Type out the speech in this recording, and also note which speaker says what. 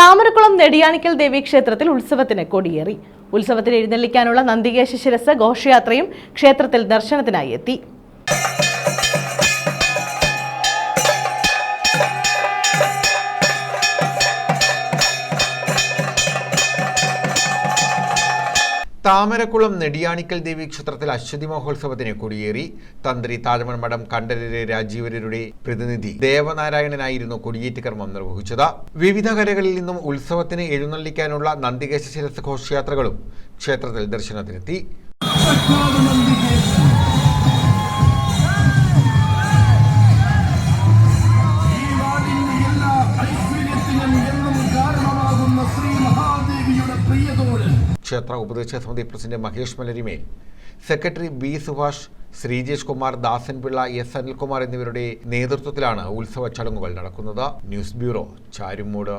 Speaker 1: താമരക്കുളം നെടിയാണിക്കൽ ദേവീക്ഷേത്രത്തിൽ ഉത്സവത്തിന് കൊടിയേറി. ഉത്സവത്തിന് എഴുന്നള്ളിക്കാനുള്ള നന്ദികേശ ശിരസ് ഘോഷയാത്രയും ക്ഷേത്രത്തിൽ ദർശനത്തിനായി എത്തി.
Speaker 2: താമരക്കുളം നെടിയാണിക്കൽ ദേവി ക്ഷേത്രത്തിൽ അശ്വതി മഹോത്സവത്തിന് കൊടിയേറി. തന്ത്രി താഴമൺ മഠം കണ്ഠരര് രാജീവരരുടെ പ്രതിനിധി ദേവനാരായണനായിരുന്നു കൊടിയേറ്റ് കർമ്മം നിർവഹിച്ചത്. വിവിധ കരകളിൽ നിന്നും ഉത്സവത്തിന് എഴുന്നള്ളിക്കാനുള്ള നന്ദികേശ ശിരസ് ഘോഷയാത്രകളും ക്ഷേത്രത്തിൽ ദർശനത്തിനെത്തി. ക്ഷേത്ര ഉപദേശക സമിതി president Mahesh Malarimel. Secretary B Subhash Sreejesh Kumar Dasanpillai S Anilkumar എന്നിവരുടെ നേതൃത്വത്തിലാണ് ഉത്സവ ചടങ്ങുകൾ നടക്കുന്നത്. News bureau Charummood.